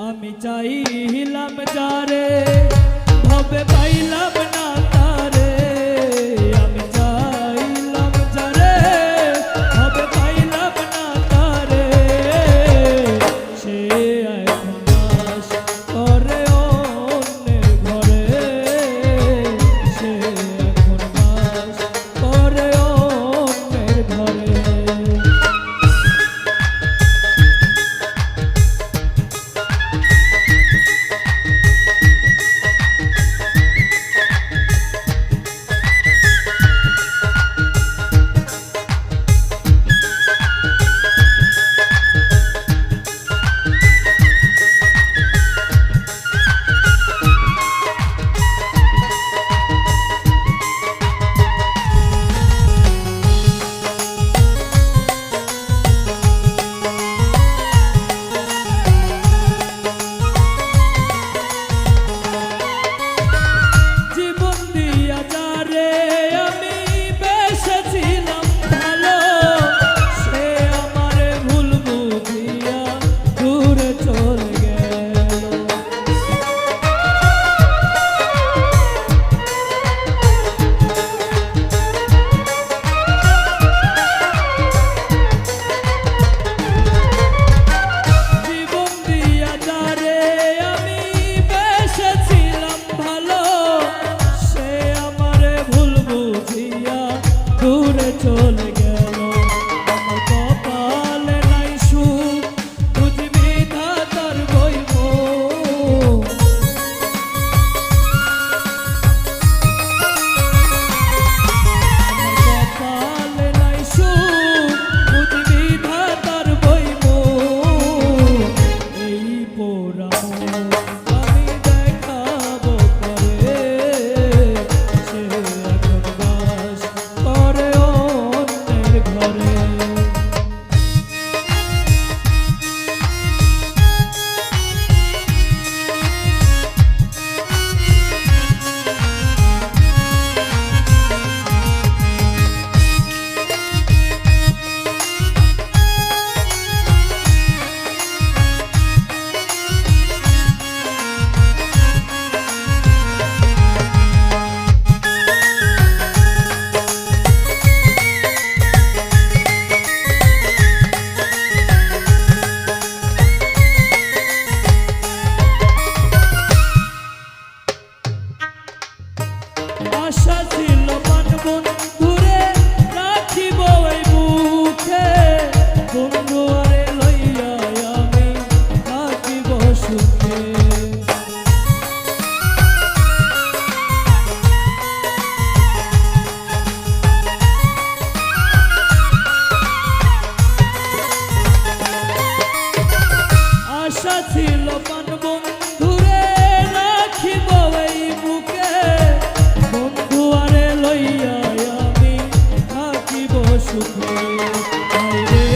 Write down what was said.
আমি চাইলাম যারে ভবে পাইলাম না আশা ছিল মন বন্ধুরে রাখিব এই মুখে বন্ধু আরে লইয়া Superman. I'll be.